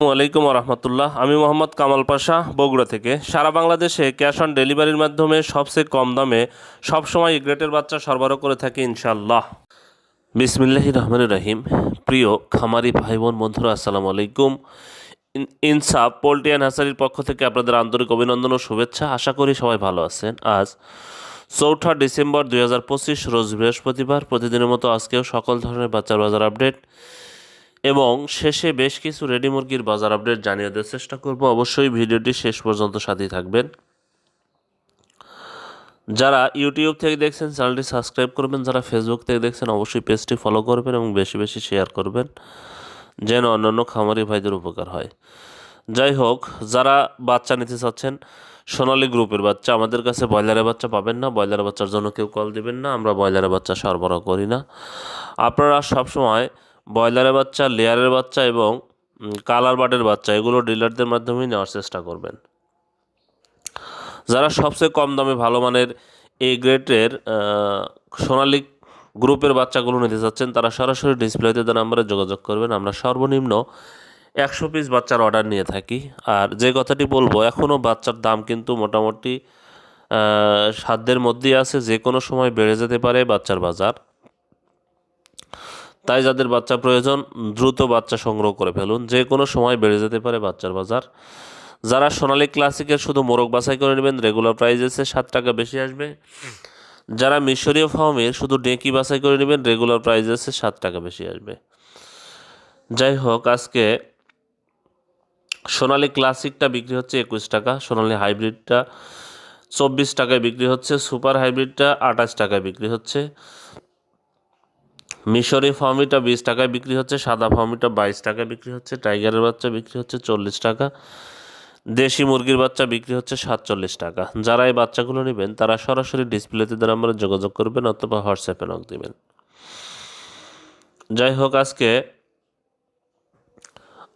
আলাইকুম রহমতুল্লাহ। আমি মোহাম্মদ কামাল পাশা, বগুড়া থেকে। সারা বাংলাদেশে ক্যাশ অন ডেলিভারির মাধ্যমে সবচেয়ে কম দামে সবসময় গ্রেটের বাচ্চা সরবরাহ করে থাকি ইনশাল্লাহ বিসমিল্লাহি রহমান রহিম। প্রিয় খামারি ভাই বোন বন্ধুরা, আসসালামু আলাইকুম। ইনসাফ পোল্ট্রি অ্যান্ড হাসারির পক্ষ থেকে আপনাদের আন্তরিক অভিনন্দন ও শুভেচ্ছা। আশা করি সবাই ভালো আছেন। আজ চৌঠা ডিসেম্বর দুই হাজার পঁচিশ, রোজ বৃহস্পতিবার। প্রতিদিনের মতো আজকেও সকল ধরনের বাচ্চার বাজার আপডেট। এবং শেষে বেশ কিছু রেডি মুরগির বাজার আপডেট জানিয়ে দেওয়ার চেষ্টা করব। অবশ্যই ভিডিওটি শেষ পর্যন্ত সাথেই থাকবেন। যারা ইউটিউব থেকে দেখছেন, চ্যানেলটি সাবস্ক্রাইব করবেন। যারা ফেসবুক থেকে দেখছেন, অবশ্যই পেজটি ফলো করবেন এবং বেশি বেশি শেয়ার করবেন, যেন অন্যান্য খামারি ভাইদের উপকার হয়। যাই হোক, যারা বাচ্চা নিতে চাচ্ছেন, সোনালী গ্রুপের বাচ্চা, আমাদের কাছে ব্রয়লারের বাচ্চা পাবেন না। ব্রয়লারের বাচ্চার জন্য কেউ কল দিবেন না। আমরা ব্রয়লারের বাচ্চা সরবরাহ করি না। আপনারা সবসময় ব্রয়লারের বাচ্চা, লেয়ারের বাচ্চা এবং কালার বাটের বাচ্চা, এগুলো ডিলারদের মাধ্যমেই নেওয়ার চেষ্টা করবেন। যারা সবচেয়ে কম দামে ভালো মানের এই গ্রেডের সোনালী গ্রুপের বাচ্চাগুলো নিতে চাচ্ছেন, তারা সরাসরি ডিসপ্লেতে দেওয়া নাম্বারে যোগাযোগ করবেন। আমরা সর্বনিম্ন একশো পিস বাচ্চার অর্ডার নিয়ে থাকি। আর যে কথাটি বলব এখনও বাচ্চার দাম কিন্তু মোটামুটি সাধ্যের মধ্যেই আছে। যে কোনো সময় বেড়ে যেতে পারে বাচ্চার বাজার। তাই যাদের বাচ্চা প্রয়োজন, দ্রুত বাচ্চা সংগ্রহ করে ফেলুন। যে কোনো সময় বেড়ে যেতে পারে বাচ্চার বাজার। যারা সোনালী ক্লাসিকের শুধু মোরগ বাছাই করে নেবেন রেগুলার প্রাইস এসে সাত টাকা বেশি আসবে। যারা মিশরীয় ফার্মের শুধু ডেকি বাছাই করে নেবেন রেগুলার প্রাইস এসে সাত টাকা বেশি আসবে। যাই হোক, আজকে সোনালী ক্লাসিকটা বিক্রি হচ্ছে একুশ টাকা, সোনালী হাইব্রিডটা চব্বিশ টাকায় বিক্রি হচ্ছে, সুপার হাইব্রিডটা আঠাশ টাকায় বিক্রি হচ্ছে। মিশরি ফার্মিটা বিশ টাকায় বিক্রি হচ্ছে, সাদা ফার্মিটা বাইশ টাকায় বিক্রি হচ্ছে, টাইগারের বাচ্চা বিক্রি হচ্ছে চল্লিশ টাকা, দেশি মুরগির বাচ্চা বিক্রি হচ্ছে সাতচল্লিশ টাকা। যারা এই বাচ্চাগুলো নেবেন, তারা সরাসরি ডিসপ্লেতে দ্বারা আমরা যোগাযোগ করবেন অথবা হোয়াটসঅ্যাপে নক দেবেন। যাই হোক, আজকে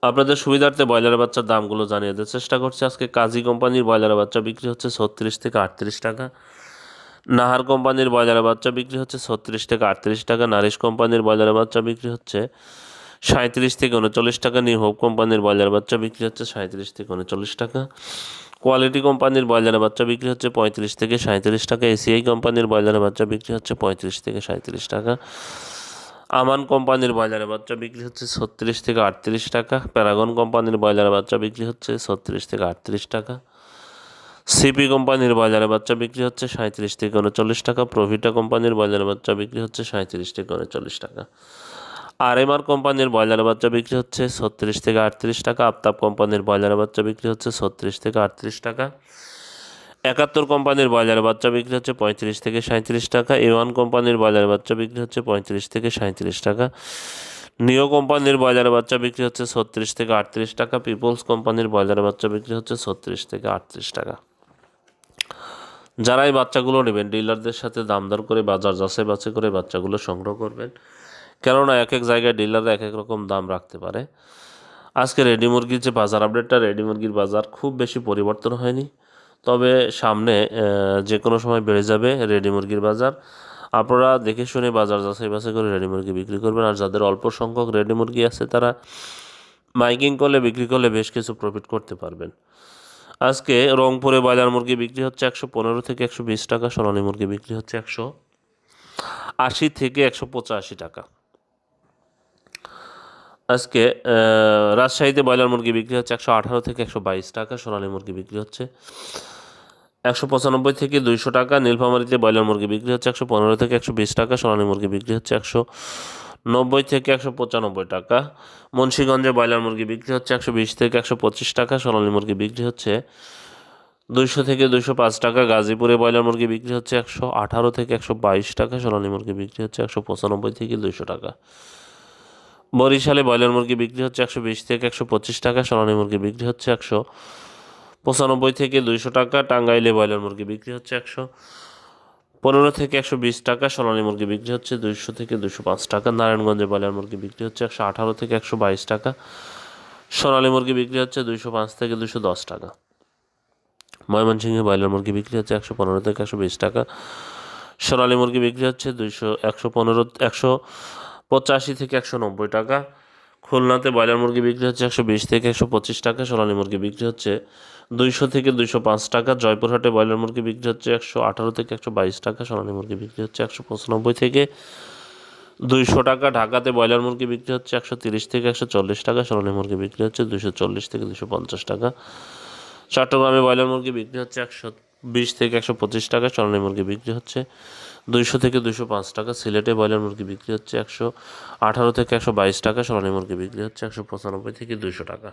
আপনাদের সুবিধার্থে ব্রয়লার বাচ্চার দামগুলো জানিয়ে দেওয়ার চেষ্টা করছি। আজকে কাজী কোম্পানির ব্রয়লারের বাচ্চা বিক্রি হচ্ছে ছত্রিশ থেকে আটত্রিশ টাকা। নাহার কোম্পানির ব্রয়লারের বাচ্চা বিক্রি হচ্ছে ছত্রিশ থেকে আটত্রিশ টাকা, নারিশ কোম্পানির ব্রয়লারের বাচ্চা বিক্রি হচ্ছে সাঁত্রিশ থেকে উনচল্লিশ টাকা, নিউ হোপ কোম্পানির ব্রয়লার বাচ্চা বিক্রি হচ্ছে সাঁত্রিশ থেকে উনচল্লিশ টাকা। কোয়ালিটি কোম্পানির ব্রয়লারের বাচ্চা বিক্রি হচ্ছে পঁয়ত্রিশ থেকে সাঁত্রিশ টাকা, এসিআই কোম্পানির ব্রয়লারের বাচ্চা বিক্রি হচ্ছে পঁয়ত্রিশ থেকে সাঁত্রিশ টাকা। আমান কোম্পানির ব্রয়লারের বাচ্চা বিক্রি হচ্ছে ছত্রিশ থেকে আটত্রিশ টাকা, প্যারাগন কোম্পানির ব্রয়লারের বাচ্চা বিক্রি হচ্ছে ছত্রিশ থেকে আটত্রিশ টাকা। সিপি কোম্পানির বাজারে বাচ্চা বিক্রি হচ্ছে সাঁত্রিশ থেকে উনচল্লিশ টাকা প্রভিটা কোম্পানির বাজারে বাচ্চা বিক্রি হচ্ছে সাঁত্রিশ থেকে উনচল্লিশ টাকা। আর এম আর কোম্পানির ব্রয়লারের বাচ্চা বিক্রি হচ্ছে ছত্রিশ থেকে আটত্রিশ টাকা, আফতাব কোম্পানির ব্রয়লারের বাচ্চা বিক্রি হচ্ছে ছত্রিশ থেকে আটত্রিশ টাকা। একাত্তর কোম্পানির ব্রয়লারের বাচ্চা বিক্রি হচ্ছে পঁয়ত্রিশ থেকে সাঁত্রিশ টাকা এ ওয়ান কোম্পানির ব্রয়লারের বাচ্চা বিক্রি হচ্ছে পঁয়ত্রিশ থেকে সাঁত্রিশ টাকা। নিও কোম্পানির ব্রয়লারের বাচ্চা বিক্রি হচ্ছে ছত্রিশ থেকে আটত্রিশ টাকা পিপলস কোম্পানির ব্রয়লারের বাচ্চা বিক্রি হচ্ছে ছত্রিশ থেকে আটত্রিশ টাকা। যারা এই বাচ্চাগুলো নেবেন, ডিলারদের সাথে দাম দর করে, বাজার যাচাই বাছাই করে বাচ্চাগুলো সংগ্রহ করবেন। কেননা এক এক জায়গায় ডিলাররা এক এক রকম দাম রাখতে পারে। আজকে রেডি মুরগির যে বাজার আপডেটটা, রেডি মুরগির বাজার খুব বেশি পরিবর্তন হয়নি। তবে সামনে যে কোনো সময় বেড়ে যাবে রেডি মুরগির বাজার। আপনারা দেখে শুনে বাজার যাচাই বাছাই করে রেডি মুরগি বিক্রি করবেন। আর যাদের অল্প সংখ্যক রেডি মুরগি আছে, তারা মাইকিং করলে, বিক্রি করলে বেশ কিছু প্রফিট করতে পারবেন। আজকে রংপুরে ব্রয়লার মুরগি বিক্রি হচ্ছে একশো পনেরো থেকে একশো বিশ টাকা, সোনালী মুরগি বিক্রি হচ্ছে একশো আশি থেকে একশো পঁচাশি টাকা। আজকে রাজশাহীতে ব্রয়লার মুরগি বিক্রি হচ্ছে একশো আঠারো থেকে একশো বাইশ টাকা, সোনালী মুরগি বিক্রি হচ্ছে একশো পঁচানব্বই থেকে দুইশো টাকা, নীলফামারিতে ব্রয়লার মুরগি বিক্রি হচ্ছে একশো পনেরো থেকে একশো বিশ টাকা, সোনালী মুরগি বিক্রি হচ্ছে একশো নব্বই থেকে একশো পঁচানব্বই টাকা। মুন্সীগঞ্জে ব্রয়লার মুরগি বিক্রি হচ্ছে একশো বিশ থেকে একশো পঁচিশ টাকা, সোনালী মুরগি বিক্রি হচ্ছে দুইশো থেকে দুইশো পাঁচ টাকা, গাজীপুরে ব্রয়লার মুরগি বিক্রি হচ্ছে একশো আঠারো থেকে একশো বাইশ টাকা, সোনালী মুরগি বিক্রি হচ্ছে একশো পঁচানব্বই থেকে দুইশো টাকা। বরিশালে ব্রয়লার মুরগি বিক্রি হচ্ছে একশো বিশ থেকে একশো পঁচিশ টাকা, সোনালী মুরগি বিক্রি হচ্ছে একশো পঁচানব্বই থেকে দুইশো টাকা, টাঙ্গাইলে ব্রয়লার মুরগি বিক্রি হচ্ছে একশো পনেরো থেকে একশো বিশ টাকা সোনালী মুরগি বিক্রি হচ্ছে, দুইশো থেকে দুশো পাঁচ টাকা। নারায়ণগঞ্জে ব্রয়লার মুরগি বিক্রি হচ্ছে একশো আঠারো থেকে একশো বাইশ টাকা। সোনালী মুরগি বিক্রি হচ্ছে দুইশো পাঁচ থেকে দুশো দশ টাকা। ময়মনসিংহে ব্রয়লার মুরগি বিক্রি হচ্ছে একশো পনেরো থেকে একশো বিশ টাকা। সোনালী মুরগি বিক্রি হচ্ছে দুইশো, একশো পনেরো, একশো পঁচাশি থেকে একশো নব্বই টাকা। খুলনাতে ব্রয়লার মুরগি বিক্রি হচ্ছে একশো বিশ থেকে একশো পঁচিশ টাকা, সোনালী মুরগি বিক্রি হচ্ছে দুইশো থেকে দুইশো পাঁচ টাকা, জয়পুরহাটে ব্রয়লার মুরগি বিক্রি হচ্ছে একশো আঠারো থেকে একশো বাইশ টাকা, সোনালী মুরগি বিক্রি হচ্ছে একশো পঁচানব্বই থেকে দুইশো টাকা, ঢাকাতে ব্রয়লার মুরগি বিক্রি হচ্ছে একশো তিরিশ থেকে একশো চল্লিশ টাকা, সোনালী মুরগি বিক্রি হচ্ছে দুশো চল্লিশ থেকে দুশো পঞ্চাশ টাকা। চট্টগ্রামে ব্রয়লার মুরগি বিক্রি হচ্ছে একশো বিশ থেকে একশো পঁচিশ টাকা, সোনালী মুরগি বিক্রি হচ্ছে দুইশো থেকে দুশো পাঁচ টাকা। সিলেটে ব্রয়লার মুরগি বিক্রি হচ্ছে একশো আঠারো থেকে একশো বাইশ টাকা সোনালী মুরগি বিক্রি হচ্ছে একশো পঁচানব্বই থেকে দুশো টাকা।